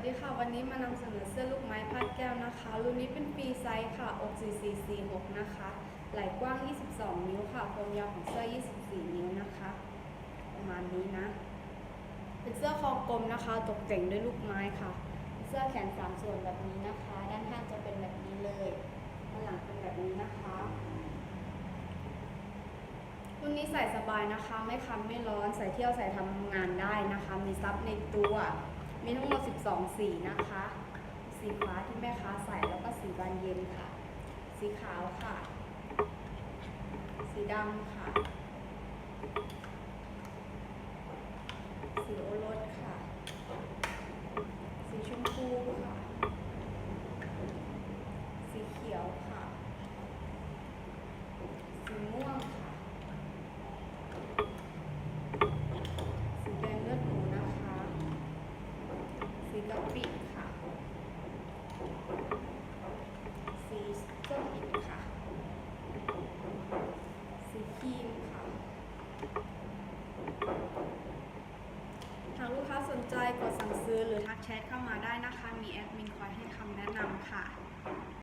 วัสดีค่ะ วันนี้มานำเสนอเสื้อลูกไม้พาดแก้วนะคะ รุ่นนี้เป็นฟรีไซส์ค่ะอก4446 นะคะ ไหล่กว้าง 22 นิ้วค่ะความยาวของเสื้อ 24 นิ้วนะคะ ประมาณนี้นะ เป็นเสื้อคอกลมนะคะ ตกแต่งด้วยลูกไม้ค่ะ เสื้อแขนสามส่วนแบบนี้นะคะ ด้านข้างจะเป็นแบบนี้เลยด้านหลังเป็นแบบนี้นะคะ รุ่นนี้ใส่สบายนะคะ ไม่คันไม่ร้อน ใส่เที่ยวใส่ทำงานได้นะคะ มีซับในตัว มีทั้งหมด 12 สีนะคะ สีฟ้าที่แม่ค้าใส่แล้วก็สีบานเย็นค่ะ สีขาวค่ะ สีดำค่ะ สีโอรสค่ะ สีชมพูค่ะ สีเขียวค่ะ สีม่วงค่ะ สีแดงเลือดหมูนะคะ แล้วปิค่ะสีส้มอิฐค่ะ สีครีมค่ะ หากลูกค้าสนใจกดสั่งซื้อหรือทักแชทเข้ามาได้นะคะ มีแอดมินคอยให้คำแนะนำค่ะ